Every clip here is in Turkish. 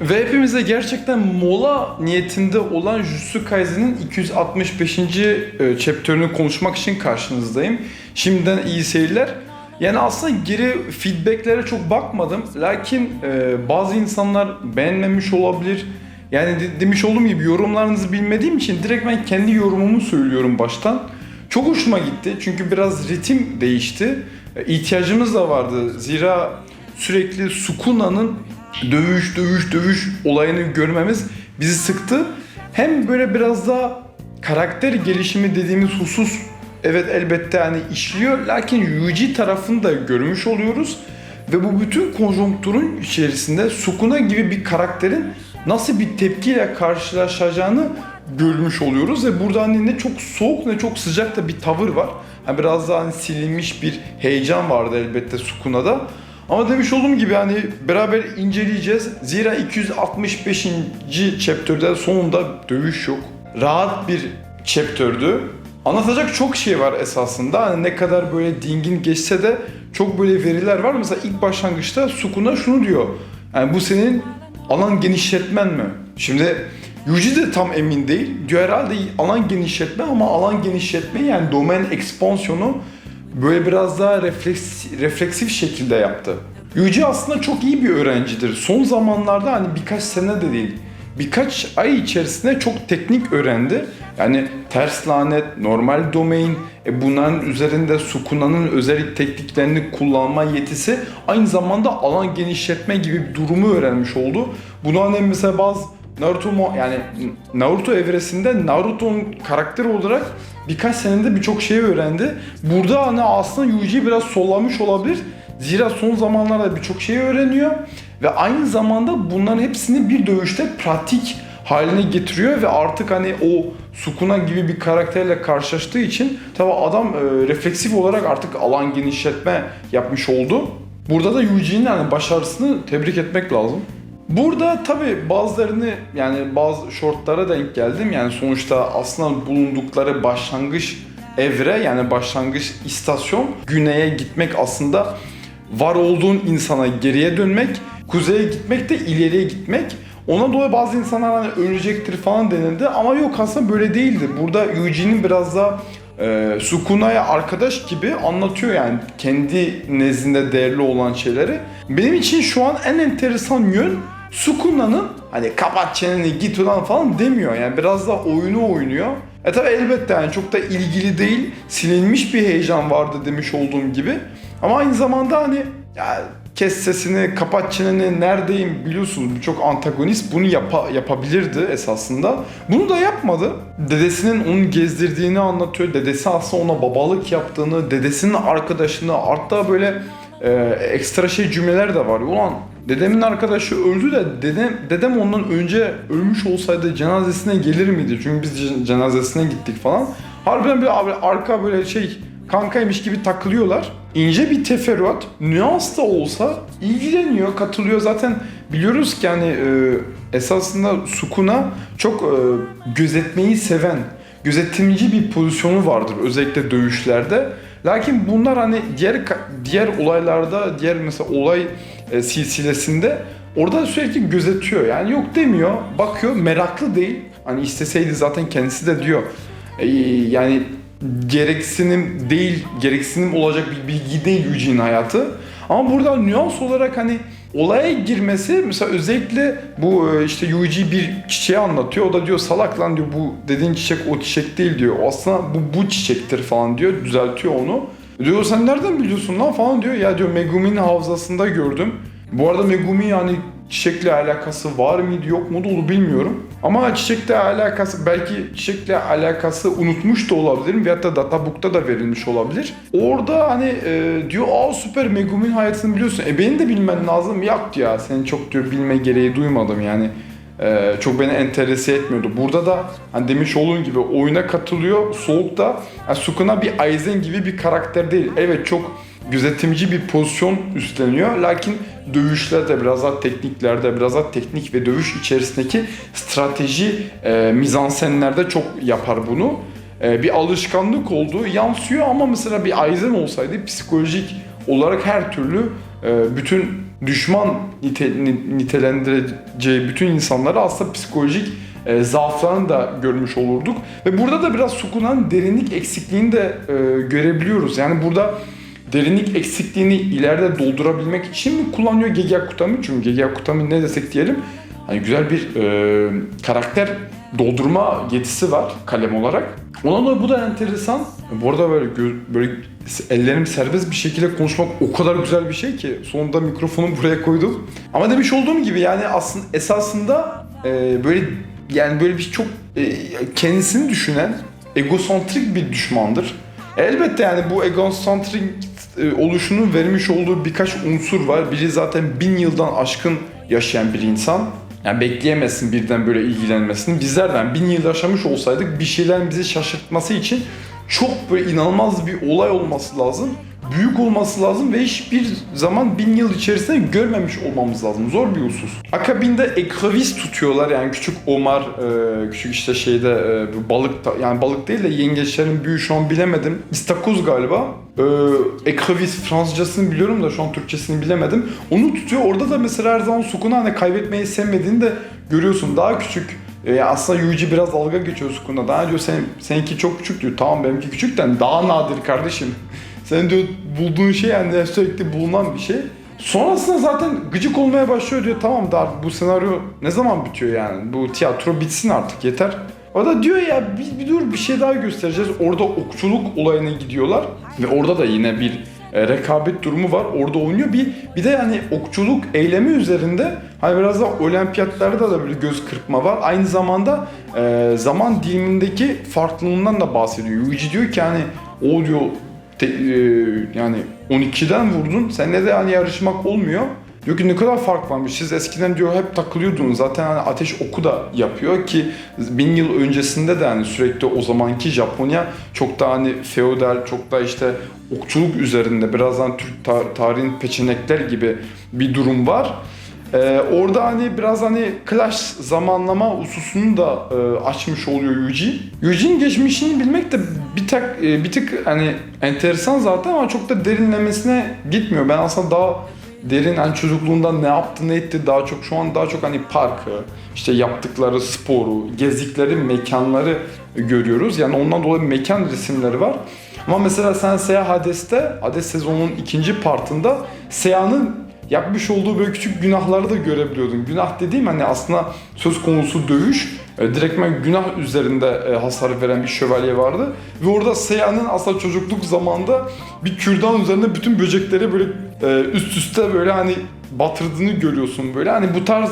Ve hepimize gerçekten mola niyetinde olan Jujutsu Kaisen'in 265. e, chapter'ını konuşmak için karşınızdayım. Şimdiden iyi seyirler. Yani aslında geri feedbacklere çok bakmadım. Lakin e, bazı insanlar beğenmemiş olabilir. Yani de- demiş olduğum gibi yorumlarınızı bilmediğim için direkt ben kendi yorumumu söylüyorum baştan. Çok hoşuma gitti çünkü biraz ritim değişti. E, İhtiyacımız da vardı. Zira sürekli Sukuna'nın dövüş dövüş dövüş olayını görmemiz bizi sıktı. Hem böyle biraz daha karakter gelişimi dediğimiz husus evet elbette hani işliyor lakin Yuji tarafını da görmüş oluyoruz. Ve bu bütün konjonktürün içerisinde Sukuna gibi bir karakterin nasıl bir tepkiyle karşılaşacağını görmüş oluyoruz ve burada hani ne çok soğuk ne çok sıcak da bir tavır var. Hani biraz daha hani silinmiş bir heyecan vardı elbette Sukuna'da. Ama demiş olduğum gibi hani beraber inceleyeceğiz. Zira 265. chapter'da sonunda dövüş yok. Rahat bir chapter'dü. Anlatacak çok şey var esasında. Hani ne kadar böyle dingin geçse de çok böyle veriler var. Mesela ilk başlangıçta Sukuna şunu diyor. Yani bu senin alan genişletmen mi? Şimdi Yuji de tam emin değil. Diyor herhalde alan genişletme ama alan genişletme yani domain ekspansiyonu böyle biraz daha refleks, refleksif şekilde yaptı. Yuji aslında çok iyi bir öğrencidir. Son zamanlarda hani birkaç sene de değil, birkaç ay içerisinde çok teknik öğrendi. Yani ters lanet, normal domain, e bunların üzerinde Sukuna'nın özel tekniklerini kullanma yetisi aynı zamanda alan genişletme gibi bir durumu öğrenmiş oldu. Bunu hani mesela bazı Naruto yani Naruto evresinde Naruto'nun karakteri olarak birkaç senede birçok şey öğrendi. Burada hani aslında Yuji biraz sollamış olabilir. Zira son zamanlarda birçok şey öğreniyor ve aynı zamanda bunların hepsini bir dövüşte pratik haline getiriyor ve artık hani o Sukuna gibi bir karakterle karşılaştığı için tabi adam e, refleksif olarak artık alan genişletme yapmış oldu. Burada da Yuji'nin hani başarısını tebrik etmek lazım. Burada tabi bazılarını yani bazı shortlara denk geldim. Yani sonuçta aslında bulundukları başlangıç evre yani başlangıç istasyon güneye gitmek aslında var olduğun insana geriye dönmek, kuzeye gitmek de ileriye gitmek. Ona dolayı bazı insanlar hani ölecektir falan denildi ama yok aslında böyle değildi. Burada Yuji'nin biraz daha e, Sukuna'ya arkadaş gibi anlatıyor yani kendi nezdinde değerli olan şeyleri. Benim için şu an en enteresan yön Sukuna'nın hani kapat çeneni git ulan falan demiyor. Yani biraz da oyunu oynuyor. E tabi elbette yani çok da ilgili değil. Silinmiş bir heyecan vardı demiş olduğum gibi. Ama aynı zamanda hani ya kes sesini, kapat çeneni, neredeyim biliyorsunuz birçok antagonist bunu yapa, yapabilirdi esasında. Bunu da yapmadı. Dedesinin onu gezdirdiğini anlatıyor. Dedesi aslında ona babalık yaptığını, dedesinin arkadaşını, hatta böyle e, ekstra şey cümleler de var. Ulan dedemin arkadaşı öldü de dedem, dedem ondan önce ölmüş olsaydı cenazesine gelir miydi? Çünkü biz cen- cenazesine gittik falan. Harbiden böyle abi arka böyle şey kankaymış gibi takılıyorlar. İnce bir teferruat, nüans da olsa ilgileniyor, katılıyor. Zaten biliyoruz ki hani e, esasında Sukuna çok e, gözetmeyi seven, gözetimci bir pozisyonu vardır özellikle dövüşlerde. Lakin bunlar hani diğer diğer olaylarda, diğer mesela olay e, silsilesinde orada sürekli gözetiyor. Yani yok demiyor, bakıyor, meraklı değil. Hani isteseydi zaten kendisi de diyor. E, yani gereksinim değil, gereksinim olacak bir bilgi değil Yuji'nin hayatı. Ama burada nüans olarak hani olaya girmesi mesela özellikle bu e, işte Yuji bir çiçeği anlatıyor. O da diyor salak lan diyor bu dediğin çiçek o çiçek değil diyor. Aslında bu bu çiçektir falan diyor. Düzeltiyor onu. Diyor sen nereden biliyorsun lan falan diyor. Ya diyor Megumi'nin havzasında gördüm. Bu arada Megumi yani çiçekle alakası var mıydı yok mu da onu bilmiyorum. Ama çiçekle alakası belki çiçekle alakası unutmuş da olabilirim veyahut da databook'ta da verilmiş olabilir. Orada hani e, diyor aa süper Megumi'nin hayatını biliyorsun. E benim de bilmen lazım. Yok ya seni çok diyor bilme gereği duymadım yani. E, çok beni enterese etmiyordu. Burada da hani demiş olduğum gibi oyuna katılıyor. Soğukta yani Sukuna bir Aizen gibi bir karakter değil. Evet çok gözetimci bir pozisyon üstleniyor. Lakin dövüşlerde biraz daha tekniklerde biraz daha teknik ve dövüş içerisindeki strateji e, mizansenlerde çok yapar bunu. E, bir alışkanlık olduğu yansıyor ama mesela bir Aizen olsaydı psikolojik olarak her türlü e, bütün düşman nite, ni- nitelendireceği bütün insanları aslında psikolojik e, zaaflarını da görmüş olurduk. Ve burada da biraz Sukuna'nın derinlik eksikliğini de e, görebiliyoruz. Yani burada derinlik eksikliğini ileride doldurabilmek için mi kullanıyor Gegya Kutami? Çünkü Gegya Kutami ne desek diyelim hani güzel bir e, karakter doldurma yetisi var kalem olarak. Ona da bu da enteresan. Bu arada böyle böyle ellerim serbest bir şekilde konuşmak o kadar güzel bir şey ki sonunda mikrofonu buraya koydum. Ama demiş olduğum gibi yani aslında esasında e, böyle yani böyle bir çok e, kendisini düşünen egosantrik bir düşmandır. Elbette yani bu egosantrik e, oluşunun vermiş olduğu birkaç unsur var. Biri zaten bin yıldan aşkın yaşayan bir insan. Yani bekleyemezsin birden böyle ilgilenmesini. Bizlerden bin yıl yaşamış olsaydık bir şeylerin bizi şaşırtması için çok böyle inanılmaz bir olay olması lazım. Büyük olması lazım ve hiçbir zaman bin yıl içerisinde görmemiş olmamız lazım. Zor bir husus. Akabinde ekrevis tutuyorlar yani küçük Omar, e, küçük işte şeyde e, balık yani balık değil de yengeçlerin büyüğü şu an bilemedim. İstakoz galiba. E, ekrevis Fransızcasını biliyorum da şu an Türkçesini bilemedim. Onu tutuyor. Orada da mesela her zaman Sukuna hani kaybetmeyi sevmediğini de görüyorsun. Daha küçük e, aslında Yuji biraz dalga geçiyor Sukuna. Daha diyor sen, seninki çok küçük diyor. Tamam benimki küçükten daha nadir kardeşim. Senin diyor bulduğun şey yani sürekli bulunan bir şey. Sonrasında zaten gıcık olmaya başlıyor diyor. Tamam daha bu senaryo ne zaman bitiyor yani? Bu tiyatro bitsin artık yeter. O da diyor ya bir, bir dur bir şey daha göstereceğiz. Orada okçuluk olayına gidiyorlar. Ve orada da yine bir e, rekabet durumu var. Orada oynuyor. Bir bir de yani okçuluk eylemi üzerinde hani biraz da olimpiyatlarda da böyle göz kırpma var. Aynı zamanda e, zaman dilimindeki farklılığından da bahsediyor. Yuichi diyor ki hani o diyor te- e, yani 12'den vurdun. Seninle de hani yarışmak olmuyor. Diyor ki ne kadar fark varmış. Siz eskiden diyor hep takılıyordunuz. Zaten hani ateş oku da yapıyor ki bin yıl öncesinde de hani sürekli o zamanki Japonya çok daha hani feodal, çok da işte okçuluk üzerinde birazdan Türk tar- tarihin peçenekler gibi bir durum var. Ee, orada hani biraz hani clash zamanlama hususunu da e, açmış oluyor Yuji. Yuji'nin geçmişini bilmek de bir tak e, bir tık hani enteresan zaten ama çok da derinlemesine gitmiyor. Ben aslında daha derin hani çocukluğunda ne yaptı ne etti daha çok şu an daha çok hani parkı işte yaptıkları sporu gezdikleri mekanları görüyoruz yani ondan dolayı mekan resimleri var ama mesela sen Seya Hades'te Hades sezonunun ikinci partında Seya'nın yapmış olduğu böyle küçük günahları da görebiliyordun. Günah dediğim hani aslında söz konusu dövüş. E, direktmen günah üzerinde e, hasar veren bir şövalye vardı. Ve orada Seya'nın aslında çocukluk zamanında bir kürdan üzerinde bütün böcekleri böyle e, üst üste böyle hani batırdığını görüyorsun böyle. Hani bu tarz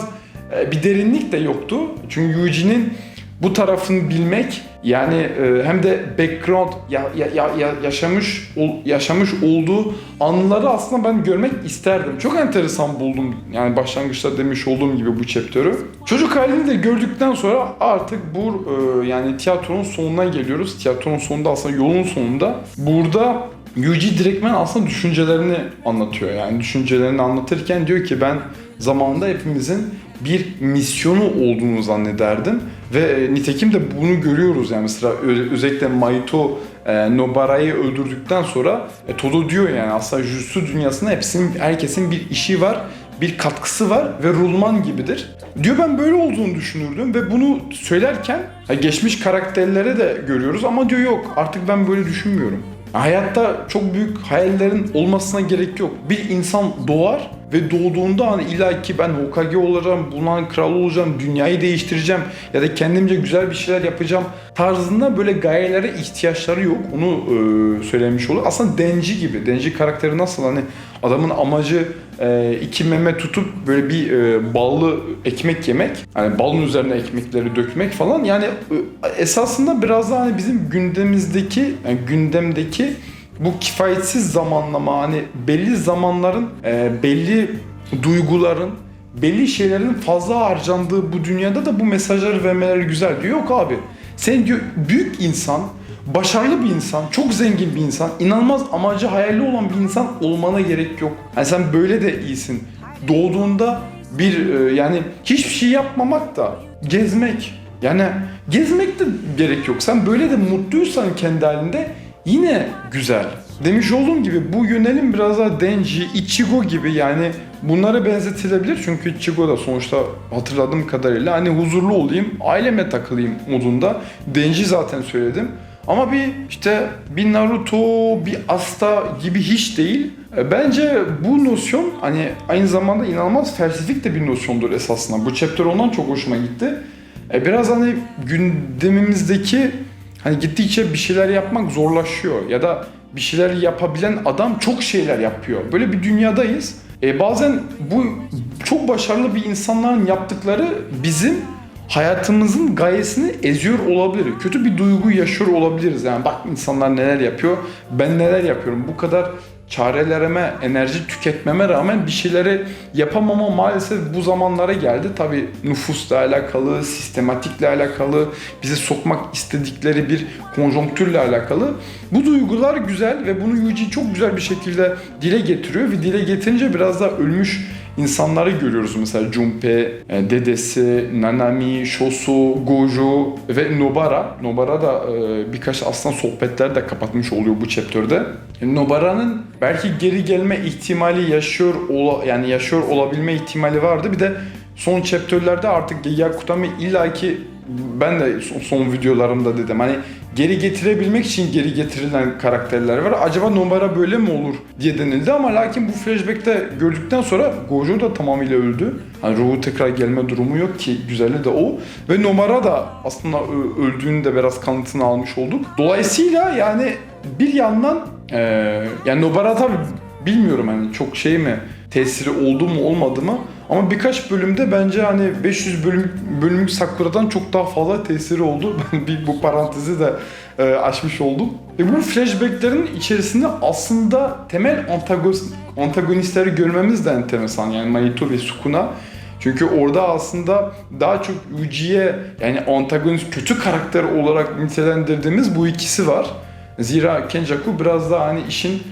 e, bir derinlik de yoktu. Çünkü Yuji'nin bu tarafını bilmek yani e, hem de background ya, ya, ya, ya- yaşamış ol- yaşamış olduğu anıları aslında ben görmek isterdim. Çok enteresan buldum yani başlangıçta demiş olduğum gibi bu chapter'ı. Çocuk halini de gördükten sonra artık bu e, yani tiyatronun sonuna geliyoruz. Tiyatronun sonunda aslında yolun sonunda. Burada Yuji direktmen aslında düşüncelerini anlatıyor. Yani düşüncelerini anlatırken diyor ki ben zamanında hepimizin bir misyonu olduğunu zannederdim ve e, nitekim de bunu görüyoruz yani mesela özellikle Maito e, Nobara'yı öldürdükten sonra e, Todo diyor yani aslında Jutsu dünyasında hepsinin herkesin bir işi var bir katkısı var ve rulman gibidir. Diyor ben böyle olduğunu düşünürdüm ve bunu söylerken geçmiş karakterlere de görüyoruz ama diyor yok artık ben böyle düşünmüyorum. Hayatta çok büyük hayallerin olmasına gerek yok. Bir insan doğar ve doğduğunda hani illa ki ben Hokage olacağım, bundan kral olacağım, dünyayı değiştireceğim ya da kendimce güzel bir şeyler yapacağım tarzında böyle gayelere ihtiyaçları yok. Onu e, söylemiş olur. Aslında Denji gibi. Denji karakteri nasıl hani adamın amacı e, iki meme tutup böyle bir e, ballı ekmek yemek. Hani balın üzerine ekmekleri dökmek falan. Yani e, esasında biraz daha hani bizim gündemimizdeki yani gündemdeki bu kifayetsiz zamanlama hani belli zamanların e, belli duyguların belli şeylerin fazla harcandığı bu dünyada da bu mesajları vermeleri güzel diyor. Yok abi. Sen diyor büyük insan, başarılı bir insan, çok zengin bir insan, inanılmaz amacı hayali olan bir insan olmana gerek yok. Yani sen böyle de iyisin. Doğduğunda bir e, yani hiçbir şey yapmamak da gezmek. Yani gezmek de gerek yok. Sen böyle de mutluysan kendi halinde yine güzel. Demiş olduğum gibi bu yönelim biraz daha Denji, Ichigo gibi yani bunlara benzetilebilir. Çünkü Ichigo da sonuçta hatırladığım kadarıyla hani huzurlu olayım, aileme takılayım modunda. Denji zaten söyledim. Ama bir işte bir Naruto, bir Asta gibi hiç değil. E, Bence bu nosyon hani aynı zamanda inanılmaz felsefik de bir nosyondur esasında. Bu chapter ondan çok hoşuma gitti. E, Biraz hani gündemimizdeki hani gittikçe bir şeyler yapmak zorlaşıyor ya da bir şeyler yapabilen adam çok şeyler yapıyor. Böyle bir dünyadayız. E, bazen bu çok başarılı bir insanların yaptıkları bizim hayatımızın gayesini eziyor olabilir. Kötü bir duygu yaşıyor olabiliriz. Yani bak insanlar neler yapıyor, ben neler yapıyorum. Bu kadar çarelerime, enerji tüketmeme rağmen bir şeyleri yapamama maalesef bu zamanlara geldi. Tabi nüfusla alakalı, sistematikle alakalı, bizi sokmak istedikleri bir konjonktürle alakalı. Bu duygular güzel ve bunu Yuji çok güzel bir şekilde dile getiriyor ve dile getirince biraz daha ölmüş insanları görüyoruz mesela Junpei, e, dedesi, Nanami, Shosu, Gojo ve Nobara. Nobara da e, birkaç aslında sohbetler de kapatmış oluyor bu chapter'de. E, Nobara'nın belki geri gelme ihtimali yaşıyor yani yaşıyor olabilme ihtimali vardı. Bir de son chapter'lerde artık Gyakutami illaki ben de son videolarımda dedim hani geri getirebilmek için geri getirilen karakterler var. Acaba Nobara böyle mi olur diye denildi ama lakin bu flashback'te gördükten sonra Gojo da tamamıyla öldü. Hani ruhu tekrar gelme durumu yok ki güzeli de o. Ve Nobara da aslında öldüğünü de biraz kanıtını almış olduk. Dolayısıyla yani bir yandan eee yani Nobara tabi bilmiyorum hani çok şey mi tesiri oldu mu olmadı mı ama birkaç bölümde bence hani 500 bölüm bölümlük Sakura'dan çok daha fazla tesiri oldu. Ben bir bu parantezi de e, açmış oldum. Ve bu flashbacklerin içerisinde aslında temel antagonist, antagonistleri görmemiz de enteresan. Yani Maito ve Sukuna. Çünkü orada aslında daha çok Yuji'ye yani antagonist kötü karakter olarak nitelendirdiğimiz bu ikisi var. Zira Kenjaku biraz daha hani işin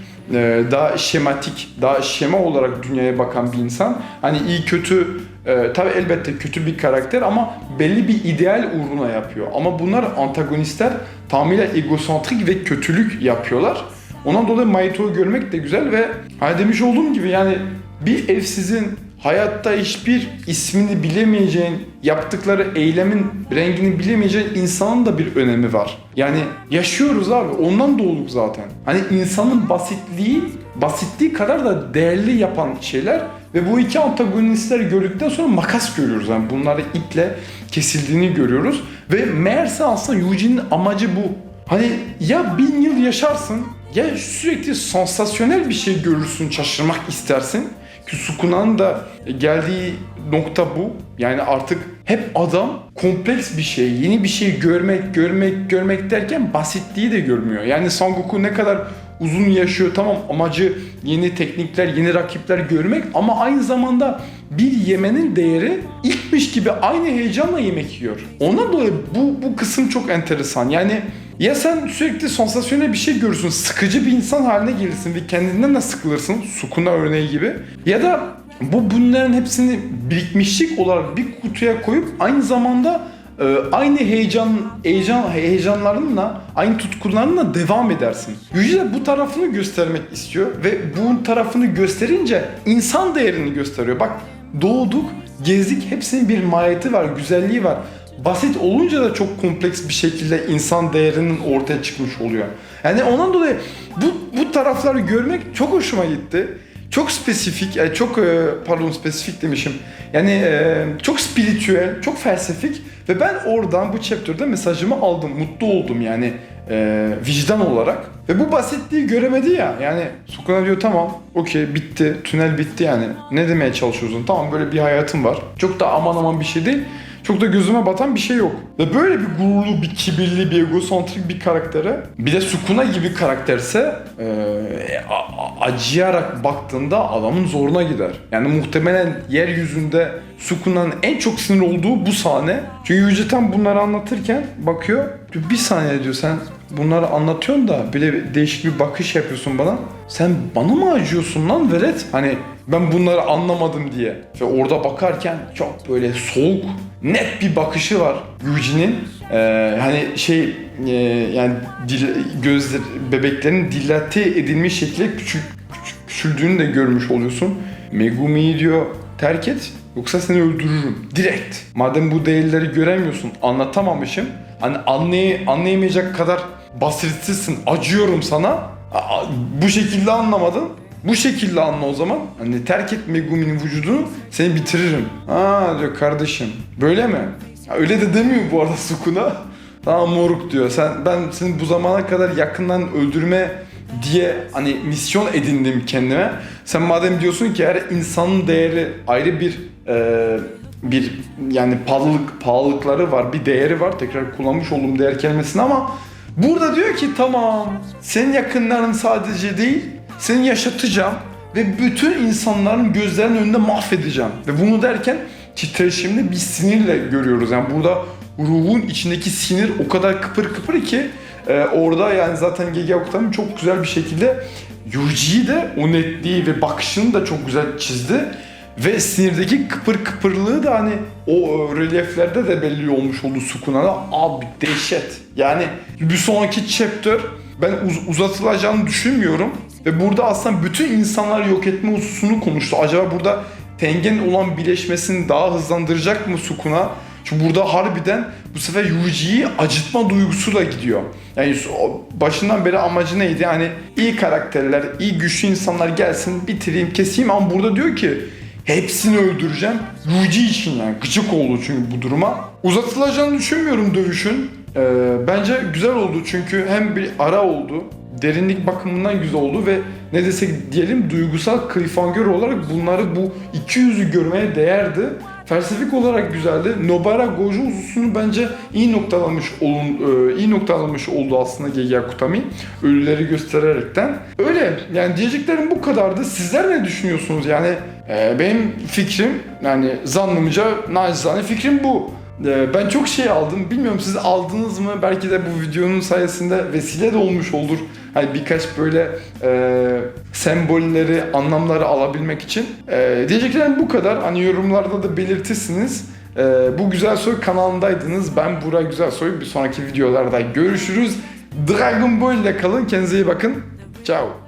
daha şematik, daha şema olarak dünyaya bakan bir insan. Hani iyi kötü, e, tabi elbette kötü bir karakter ama belli bir ideal uğruna yapıyor. Ama bunlar antagonistler tamamıyla egosantrik ve kötülük yapıyorlar. Ondan dolayı Maito'yu görmek de güzel ve hani demiş olduğum gibi yani bir evsizin hayatta hiçbir ismini bilemeyeceğin, yaptıkları eylemin rengini bilemeyeceğin insanın da bir önemi var. Yani yaşıyoruz abi, ondan doğduk zaten. Hani insanın basitliği, basitliği kadar da değerli yapan şeyler ve bu iki antagonistleri gördükten sonra makas görüyoruz. Yani bunları iple kesildiğini görüyoruz ve meğerse aslında Yuji'nin amacı bu. Hani ya bin yıl yaşarsın ya sürekli sansasyonel bir şey görürsün, şaşırmak istersin. Ki Sukuna'nın da geldiği nokta bu. Yani artık hep adam kompleks bir şey, yeni bir şey görmek, görmek, görmek derken basitliği de görmüyor. Yani Sangoku ne kadar uzun yaşıyor tamam amacı yeni teknikler, yeni rakipler görmek ama aynı zamanda bir yemenin değeri ilkmiş gibi aynı heyecanla yemek yiyor. Ondan dolayı bu, bu kısım çok enteresan. Yani ya sen sürekli sansasyonel bir şey görürsün, sıkıcı bir insan haline gelirsin ve kendinden de sıkılırsın, Sukuna örneği gibi. Ya da bu bunların hepsini birikmişlik olarak bir kutuya koyup aynı zamanda e, aynı heyecan, heyecan heyecanlarınla, aynı tutkularınla devam edersin. Yüce de bu tarafını göstermek istiyor ve bu tarafını gösterince insan değerini gösteriyor. Bak doğduk, gezdik, hepsinin bir mahiyeti var, güzelliği var basit olunca da çok kompleks bir şekilde insan değerinin ortaya çıkmış oluyor. Yani ondan dolayı bu, bu tarafları görmek çok hoşuma gitti. Çok spesifik, yani çok e, pardon spesifik demişim. Yani e, çok spiritüel, çok felsefik ve ben oradan bu chapter'da mesajımı aldım, mutlu oldum yani e, vicdan olarak. Ve bu basitliği göremedi ya. Yani Sukuna diyor tamam, okey bitti, tünel bitti yani. Ne demeye çalışıyorsun? Tamam böyle bir hayatım var. Çok da aman aman bir şey değil. Çok da gözüme batan bir şey yok. Ve böyle bir gururlu, bir kibirli, bir egosantrik bir karaktere bir de Sukuna gibi karakterse e, acıyarak baktığında adamın zoruna gider. Yani muhtemelen yeryüzünde Sukuna'nın en çok sinir olduğu bu sahne. Çünkü Yüce tam bunları anlatırken bakıyor. Bir saniye diyor sen bunları anlatıyorsun da bile değişik bir bakış yapıyorsun bana. Sen bana mı acıyorsun lan velet? Hani Ben bunları anlamadım diye. Ve orada bakarken çok böyle soğuk, net bir bakışı var Yuji'nin. Ee, hani şey e, yani dil, gözler bebeklerin dilate edilmiş şekilde küçük, küçük küçüldüğünü de görmüş oluyorsun. Megumi'yi diyor terk et yoksa seni öldürürüm direkt. Madem bu değerleri göremiyorsun anlatamamışım. Hani anlay anlayamayacak kadar basiretsizsin acıyorum sana. Bu şekilde anlamadın. Bu şekilde anla o zaman. Hani terk et Megumi'nin vücudunu seni bitiririm. Aa diyor kardeşim. Böyle mi? Ya öyle de demiyor bu arada Sukuna. Tamam moruk diyor. Sen ben seni bu zamana kadar yakından öldürme diye hani misyon edindim kendime. Sen madem diyorsun ki her insanın değeri ayrı bir e, bir yani pahalılık pahalılıkları var, bir değeri var. Tekrar kullanmış olduğum değer kelimesini ama burada diyor ki tamam senin yakınların sadece değil seni yaşatacağım ve bütün insanların gözlerinin önünde mahvedeceğim. Ve bunu derken titreşimli bir sinirle görüyoruz. Yani burada ruhun içindeki sinir o kadar kıpır kıpır ki e, orada yani zaten Gege Okutami çok güzel bir şekilde Yuji'yi de o netliği ve bakışını da çok güzel çizdi. Ve sinirdeki kıpır kıpırlığı da hani o e, relyeflerde de belli olmuş oldu Sukuna'da. Abi dehşet. Yani bir sonraki chapter ben uz- uzatılacağını düşünmüyorum. Ve burada aslında bütün insanları yok etme hususunu konuştu. Acaba burada Tengen'in olan birleşmesini daha hızlandıracak mı Sukuna? Çünkü burada harbiden bu sefer Yuji'yi acıtma duygusuyla gidiyor. Yani başından beri amacı neydi? Hani iyi karakterler, iyi güçlü insanlar gelsin, bitireyim, keseyim ama burada diyor ki hepsini öldüreceğim. Yuji için yani gıcık oldu çünkü bu duruma. Uzatılacağını düşünmüyorum dövüşün. Ee, bence güzel oldu çünkü hem bir ara oldu, derinlik bakımından güzel oldu ve ne desek diyelim duygusal cliffhanger olarak bunları bu iki yüzü görmeye değerdi. Felsefik olarak güzeldi. Nobara Gojo uzusunu bence iyi noktalamış olun, e, iyi noktalamış oldu aslında Gege Akutami. Ölüleri göstererekten. Öyle yani diyeceklerim bu kadardı. Sizler ne düşünüyorsunuz? Yani e, benim fikrim yani zannımca nacizane fikrim bu. E, ben çok şey aldım. Bilmiyorum siz aldınız mı? Belki de bu videonun sayesinde vesile de olmuş olur. Hani birkaç böyle e, sembolleri, anlamları alabilmek için. E, diyeceklerim bu kadar. Hani yorumlarda da belirtirsiniz. E, bu Güzel Soy kanalındaydınız. Ben Burak Güzel Soy. Bir sonraki videolarda görüşürüz. Dragon Ball ile kalın. Kendinize iyi bakın. Ciao.